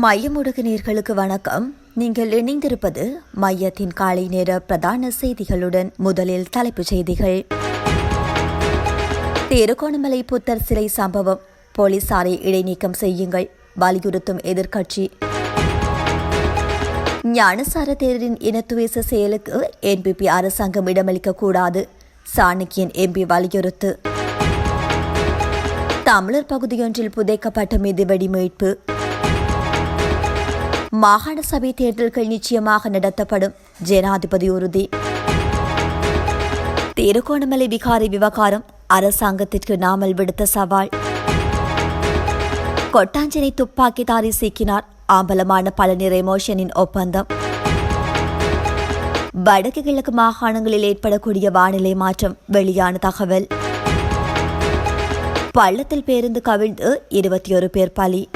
மையமுடுகு நேர்களுக்கு வணக்கம். நீங்கள் இணைந்திருப்பது மையத்தின் காலை நேர பிரதான செய்திகளுடன் முதலில் தலைப்புச் செய்திகள். திருகோணமலை புத்தர் சிலை சம்பவம். போலீசாரை இடைநீக்கம் செய்யுங்கள். வலியுறுத்தும் எதிர்க்கட்சி. ஞானசார தேரரின் இனத்துவேச செயலுக்கு என்பிபி அரசாங்கம் இடமளிக்க கூடாது. சாணக்கியன் எம்பி வலியுறுத்து. தமிழர் பகுதியொன்றில் புதைக்கப்பட்ட மிதிவெடி மீட்பு. மாகாண சபை தேர்தல்கள் நிச்சயமாக நடத்தப்படும். ஜனாதிபதி உறுதி. திருகோணமலை விகாரி விவகாரம் அரசாங்கத்திற்கு நாமல் விடுத்த சவால். கொட்டாஞ்சனை துப்பாக்கிதாரி சிக்கினார் ஆம்பலமான பழனி மோஷனின் ஒப்பந்தம். வடக்கு கிழக்கு மாகாணங்களில் ஏற்படக்கூடிய வானிலை மாற்றம் வெளியான தகவல். பள்ளத்தில் பேருந்து கவிழ்ந்து இருபத்தி ஒரு பேர் பலி.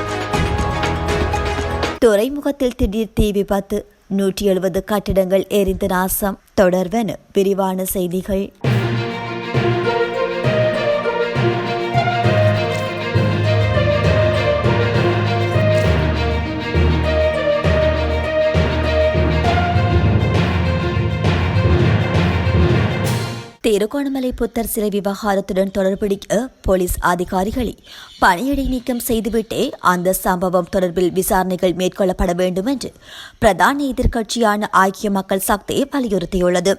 துறைமுகத்தில் திடீர் தீ விபத்து. நூற்றி எழுபது கட்டிடங்கள் எரிந்து நாசம். தொடர்வன விரிவான செய்திகள். திருகோணமலை புத்தர் சிலை விவகாரத்துடன் தொடர்புடைய போலீஸ் அதிகாரிகளை பணியிடை நீக்கம் செய்துவிட்டே அந்த சம்பவம் தொடர்பில் விசாரணைகள் மேற்கொள்ளப்பட வேண்டும் என்று பிரதான எதிர்க்கட்சியான ஐக்கிய மக்கள் சக்தி வலியுறுத்தியுள்ளது.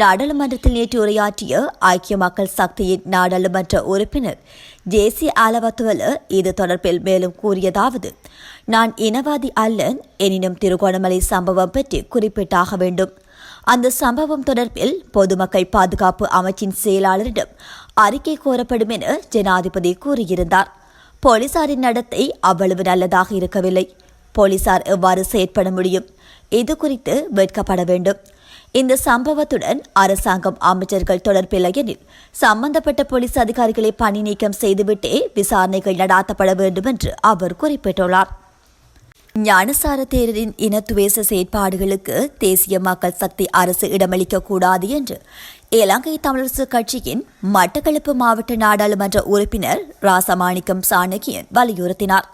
நாடாளுமன்றத்தில் நேற்று உரையாற்றிய ஐக்கிய மக்கள் சக்தியின் நாடாளுமன்ற உறுப்பினர் ஜேசி ஆலவத்துவல இது தொடர்பில் மேலும் கூறியதாவது நான் இனவாதி அல்லன் எனினும் திருகோணமலை சம்பவம் பற்றி குறிப்பிட்டாக வேண்டும். அந்த சம்பவம் தொடர்பில் பொதுமக்கள் பாதுகாப்பு அமைச்சின் செயலாளரிடம் அறிக்கை கோரப்படும் என ஜனாதிபதி கூறியிருந்தார். போலீசாரின் நடத்தை அவ்வளவு நல்லதாக இருக்கவில்லை. போலீசார் எவ்வாறு செயற்பட முடியும்? இது குறித்து வெட்கப்பட வேண்டும். இந்த சம்பவத்துடன் அரசாங்கம் அமைச்சர்கள் தொடர்பில்லை எனில் சம்பந்தப்பட்ட போலீஸ் அதிகாரிகளை பணி நீக்கம் செய்துவிட்டே விசாரணைகள் நடாத்தப்பட வேண்டும் என்று அவர் குறிப்பிட்டுள்ளார். ஞானசார தேரரின் இனத்துவேச செயற்பாடுகளுக்கு தேசிய மக்கள் சக்தி அரசு இடமளிக்க கூடாது என்று இலங்கை தமிழரசு கட்சியின் மட்டக்களப்பு மாவட்ட நாடாளுமன்ற உறுப்பினர் ராசமாணிக்கம் சாணக்கியன் வலியுறுத்தினார்.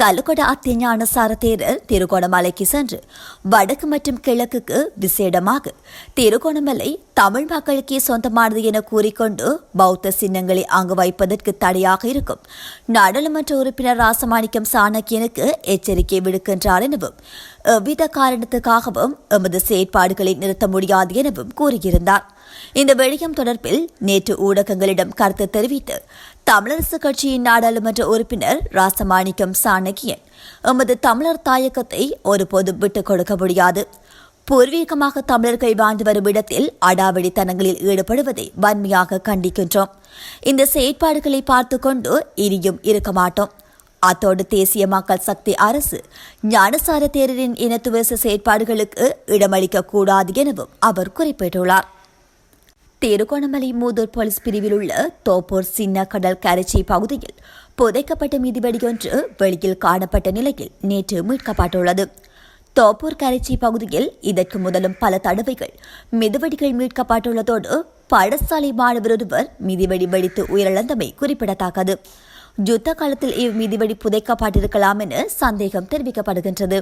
கல்லுக்கொட அத்திஞானசார தேரர் திருகோணமலைக்கு சென்று வடக்கு மற்றும் கிழக்குக்கு விசேடமாக திருகோணமலை தமிழ் மக்களுக்கே சொந்தமானது என கூறிக்கொண்டு பௌத்த சின்னங்களை அங்கு வைப்பதற்கு தடையாக இருக்கும். நாடாளுமன்ற உறுப்பினர் ராசமாணிக்கம் சாணக்கியனுக்கு எச்சரிக்கை விடுக்கின்றார் எனவும் எவ்வித காரணத்துக்காகவும் எமது செயற்பாடுகளை நிறுத்த முடியாது எனவும் கூறியிருந்தார். இந்த விடயம் தொடர்பில் நேற்று ஊடகங்களிடம் கருத்து தெரிவித்து தமிழரசு கட்சியின் நாடாளுமன்ற உறுப்பினர் ராசமாணிக்கம் சாணக்கியன் எமது தமிழர் தாயக்கத்தை ஒருபோதும் விட்டுக் கொடுக்க முடியாது. பூர்வீகமாக தமிழர்கள் வாழ்ந்து வரும் இடத்தில் அடாவடித்தனங்களில் ஈடுபடுவதை வன்மையாக கண்டிக்கின்றோம். இந்த செயற்பாடுகளை பார்த்து கொண்டு இனியும் இருக்க மாட்டோம். அத்தோடு தேசிய மக்கள் சக்தி அரசு ஞானசார தேரரின் இனத்துவச செயற்பாடுகளுக்கு இடமளிக்க கூடாது எனவும் அவர் குறிப்பிட்டுள்ளார். திருகோணமலை மூதூர் போலீஸ் பிரிவில் உள்ள தோப்பூர் சின்ன கடல் கரைச்சி பகுதியில் புதைக்கப்பட்ட மிதிவெடியொன்று வெளியில் காணப்பட்ட நிலையில் நேற்று மீட்கப்பட்டுள்ளது. தோப்பூர் கரைச்சி பகுதியில் இதற்கு முதலும் பல தடவைகள் மிதிவெடிகள் மீட்கப்பட்டுள்ளதோடு படசாலை மாணவர் ஒருவர் மிதிவெடி வெடித்து உயிரிழந்தமை குறிப்பிடத்தக்கது. யுத்த காலத்தில் இவ் மிதிவெடி புதைக்கப்பட்டிருக்கலாம் என சந்தேகம் தெரிவிக்கப்படுகின்றது.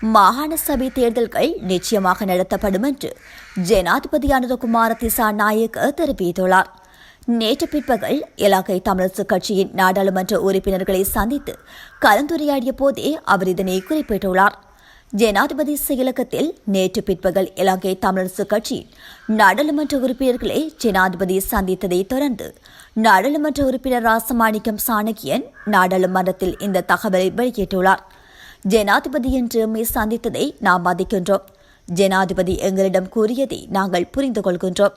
மாகாண சபை தேர்தல்கள் நிச்சயமாக நடத்தப்படும் என்று ஜனாதிபதி அனுரகுமார திசா நாயக்க தெரிவித்துள்ளார். நேற்று பிற்பகல் இலங்கை தமிழரசு கட்சியின் நாடாளுமன்ற உறுப்பினர்களை சந்தித்து கலந்துரையாடிய போதே அவர் இதனை குறிப்பிட்டுள்ளார். ஜனாதிபதி செயலகத்தில் நேற்று பிற்பகல் இலங்கை தமிழரசு கட்சியின் நாடாளுமன்ற உறுப்பினர்களை ஜனாதிபதி சந்தித்ததை தொடர்ந்து நாடாளுமன்ற உறுப்பினர் ராசமாணிக்கம் சாணக்கியன் நாடாளுமன்றத்தில் இந்த தகவலை வெளியிட்டுள்ளார். ஜனாதிபதி என்று எம்மை சந்தித்ததை நாம் மதிக்கின்றோம் ஜனாதிபதி எங்களிடம் கூறியதை நாங்கள் புரிந்து கொள்கின்றோம்.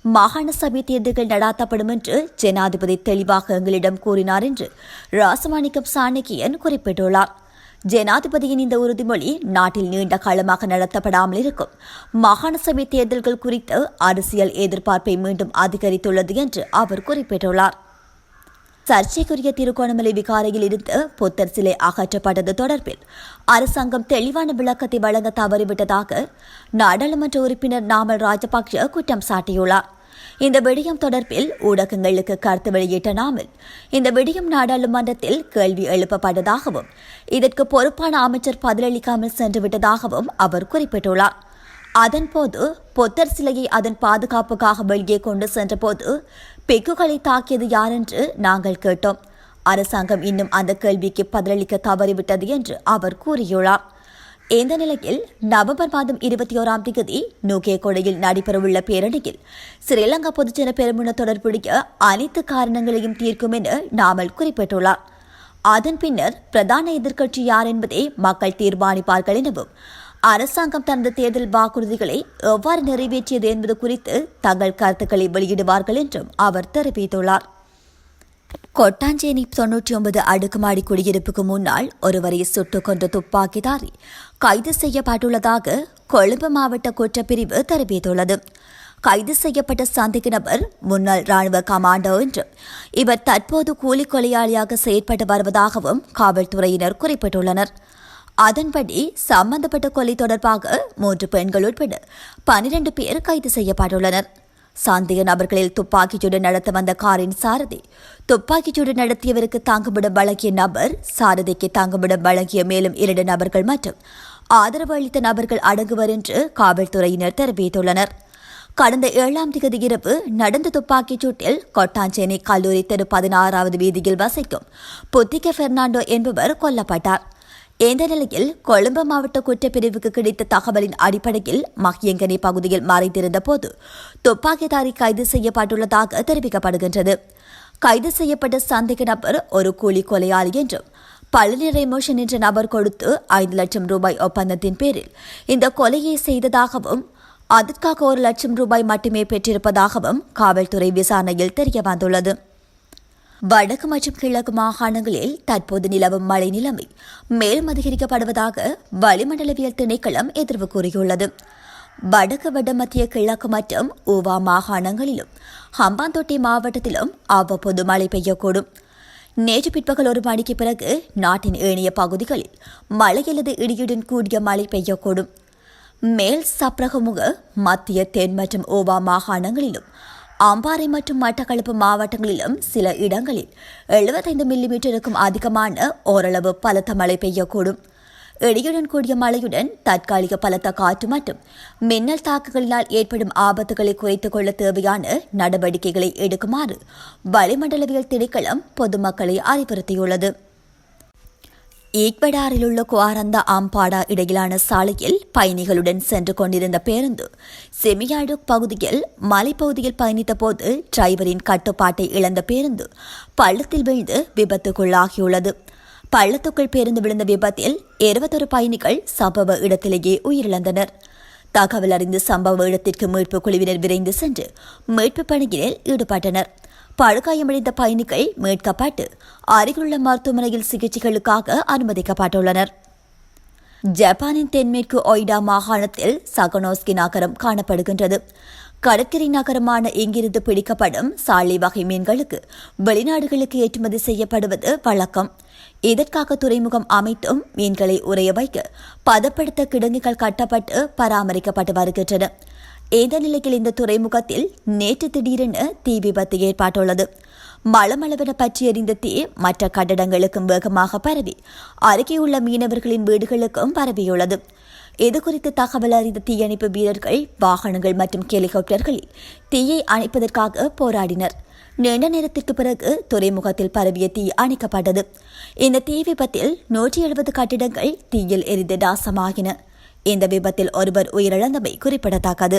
மாகாண சபை தேர்தல்கள் நடாத்தப்படும் என்று ஜனாதிபதி தெளிவாக எங்களிடம் கூறினார் என்று ராசமாணிக்கம் சாணக்கியன் குறிப்பிட்டுள்ளார். ஜனாதிபதியின் இந்த உறுதிமொழி நாட்டில் நீண்ட காலமாக நடத்தப்படாமல் இருக்கும். மாகாண சபை தேர்தல்கள் குறித்து அரசியல் எதிர்பார்ப்பை மீண்டும் அதிகரித்துள்ளது என்று அவர் குறிப்பிட்டுள்ளார். சர்ச்சைக்குரிய திருகோணமலை விகாரையில் இருந்து புத்தர் சிலை அகற்றப்பட்டது தொடர்பில் அரசாங்கம் தெளிவான விளக்கத்தை வழங்க தவறிவிட்டதாக நாடாளுமன்ற உறுப்பினர் நாமல் ராஜபக்ஷ குற்றம் சாட்டியுள்ளார். இந்த விடயம் தொடர்பில் ஊடகங்களுக்கு கருத்து வெளியிட்ட நாமல் இந்த விடயம் நாடாளுமன்றத்தில் கேள்வி எழுப்பப்பட்டதாகவும் இதற்கு பொறுப்பான அமைச்சர் பதிலளிக்காமல் சென்றுவிட்டதாகவும் அவர் குறிப்பிட்டுள்ளார். அதன்போது பொத்தர் சிலையை அதன் பாதுகாப்புக்காக வெளியே கொண்டு சென்றபோது பெக்குகளை தாக்கியது யார் என்று நாங்கள் கேட்டோம். அரசாங்கம் இன்னும் அந்த கேள்விக்கு பதிலளிக்க தவறிவிட்டது என்று அவர் கூறியுள்ளார். இந்த நிலையில் நவம்பர் மாதம் இருபத்தி ஓராம் தேதி நூகே கொடையில் நடைபெறவுள்ள பேரணியில் ஸ்ரீலங்கா பொதுஜன பெருமுன தொடர்புடைய அனைத்து காரணங்களையும் தீர்க்கும் என நாமல் குறிப்பிட்டுள்ளார். அதன் பின்னர் பிரதான எதிர்க்கட்சி யார் என்பதை மக்கள் தீர்மானிப்பார்கள் எனவும் அரசாங்கம் தனது தேர்தல் வாக்குறுதிகளை எவ்வாறு நிறைவேற்றியது என்பது குறித்து தங்கள் கருத்துக்களை வெளியிடுவார்கள் என்றும் அவர் தெரிவித்துள்ளார். கொட்டாஞ்சேனி தொன்னூற்றி ஒன்பது அடுக்குமாடி குடியிருப்புக்கு முன்னால் ஒருவரை சுட்டுக் கொன்ற துப்பாக்கிதாரி கைது செய்யப்பட்டுள்ளதாக கொழும்பு மாவட்ட குற்றப்பிரிவு தெரிவித்துள்ளது. கைது செய்யப்பட்ட சந்தேக நபர் முன்னாள் ராணுவ கமாண்டோ என்றும் இவர் தற்போது கூலி கொலையாளியாக செயற்பட்டு வருவதாகவும் காவல்துறையினர் குறிப்பிட்டுள்ளனர். அதன்படி சம்பந்தப்பட்ட கொலை தொடர்பாக மூன்று பெண்கள் உட்பட பனிரெண்டு பேர் கைது செய்யப்பட்டுள்ளனர். சந்தேக நபர்களில் துப்பாக்கிச்சூடு நடத்த வந்த காரின் சாரதி துப்பாக்கிச்சூடு நடத்தியவருக்கு தாங்குமிடம் வழங்கிய நபர் சாரதிக்கு தாங்குமிடம் வழங்கிய மேலும் இரண்டு நபர்கள் மற்றும் ஆதரவு அளித்த நபர்கள் அடங்குவர் என்று காவல்துறையினர் தெரிவித்துள்ளனர். கடந்த ஏழாம் தேதி இரவு நடந்த துப்பாக்கிச் சூட்டில் கொட்டாஞ்சேனை கல்லூரி தெரு பதினாறாவது வீதியில் வசிக்கும் புத்திக பெர்னாண்டோ என்பவர் கொல்லப்பட்டார். இந்த நிலையில் கொழும்பு மாவட்ட குற்றப்பிரிவுக்கு கிடைத்த தகவலின் அடிப்படையில் மஹியங்கனி பகுதியில் மறைந்திருந்த போது துப்பாக்கிதாரி கைது செய்யப்பட்டுள்ளதாக தெரிவிக்கப்படுகின்றது. கைது செய்யப்பட்ட சந்தேக நபர் ஒரு கூலி கொலையாளி என்றும் பழனி ரெமோஷன் என்ற நபர் கொடுத்து ஐந்து லட்சம் ரூபாய் ஒப்பந்தத்தின் பேரில் இந்த கொலையை செய்ததாகவும் அதற்காக ஒரு லட்சம் ரூபாய் மட்டுமே பெற்றிருப்பதாகவும் காவல்துறை விசாரணையில் தெரியவந்துள்ளது. வடக்கு மற்றும் கிழக்கு மாகாணங்களில் தற்போது நிலவும் மழை நிலைமை மேலும் அதிகரிக்கப்படுவதாக வளிமண்டலவியல் திணைக்களம் எதிர்வு கூறியுள்ளது. வடக்கு வடமத்திய கிழக்கு மற்றும் ஊவா மாகாணங்களிலும் ஹம்பாந்தோட்டை மாவட்டத்திலும் அவ்வப்போது மழை பெய்யக்கூடும். நேற்று பிற்பகல் ஒரு மணிக்கு பிறகு நாட்டின் ஏனைய பகுதிகளில் மழை அல்லது இடியுடன் கூடிய மழை பெய்யக்கூடும். மேல் சப்ரகமுக மத்திய தென் மற்றும் ஓவா மாகாணங்களிலும் அம்பாறை மற்றும் மட்டக்களப்பு மாவட்டங்களிலும் சில இடங்களில் எழுபத்தைந்து மில்லிமீட்டருக்கும் அதிகமான ஓரளவு பலத்த மழை பெய்யக்கூடும். இடியுடன் கூடிய மழையுடன் தற்காலிக பலத்த காற்று மற்றும் மின்னல் தாக்குகளினால் ஏற்படும் ஆபத்துகளை குறைத்துக் கொள்ள தேவையான நடவடிக்கைகளை எடுக்குமாறு வளிமண்டலவியல் திணைக்களம் பொதுமக்களை அறிவுறுத்தியுள்ளது. ஈக்வடாரிலுள்ள குவாரந்த ஆம்பாடா இடையிலான சாலையில் பயணிகளுடன் சென்று கொண்டிருந்த பேருந்து செமியாடு பகுதியில் மலைப்பகுதியில் பயணித்த போது டிரைவரின் கட்டுப்பாட்டை இழந்த பேருந்து பள்ளத்தில் விழுந்து விபத்துக்குள்ளாகியுள்ளது. பள்ளத்துக்குள் பேருந்து விழுந்த விபத்தில் இருபத்தொரு பயணிகள் சம்பவ இடத்திலேயே உயிரிழந்தனர். தகவல் அறிந்து சம்பவ இடத்திற்கு மீட்பு குழுவினர் விரைந்து சென்று மீட்பு பணியில் ஈடுபட்டனர். படுகாயமடைந்த பயணிகள் மீட்கப்பட்டு அருகிலுள்ள மருத்துவமனையில் சிகிச்சைகளுக்காக அனுமதிக்கப்பட்டுள்ளனர். ஜப்பானின் தென்மேற்கு ஒய்டா மாகாணத்தில் சகனோஸ்கி நகரம் காணப்படுகின்றது. கடற்கரை நகரமான இங்கிருந்து பிடிக்கப்படும் சாலை வகை மீன்களுக்கு வெளிநாடுகளுக்கு ஏற்றுமதி செய்யப்படுவது வழக்கம். இதற்காக துறைமுகம் அமைத்தும் மீன்களை உறைய வைக்க பதப்படுத்த கிடங்குகள் கட்டப்பட்டு பராமரிக்கப்பட்டு வருகின்றன. இந்த நிலையில் இந்த துறைமுகத்தில் நேற்று திடீரென தீ விபத்து ஏற்பட்டுள்ளது. மளமளவென பற்றி எறிந்த தீ மற்ற கட்டடங்களுக்கும் வேகமாக பரவி அருகேயுள்ள மீனவர்களின் வீடுகளுக்கும் பரவியுள்ளது. இதுகுறித்து தகவல் அறிந்த தீயணைப்பு வீரர்கள் வாகனங்கள் மற்றும் ஹெலிகாப்டர்களில் தீயை அணைப்பதற்காக போராடினர். நீண்ட நேரத்திற்கு பிறகு துறைமுகத்தில் பரவிய தீ அணைக்கப்பட்டது. இந்த தீ விபத்தில் நூற்றி எழுபது கட்டிடங்கள் தீயில் எரிந்து நாசமாகின. இந்த விபத்தில் ஒருவர் உயிரிழந்தமை குறிப்பிடத்தக்கது.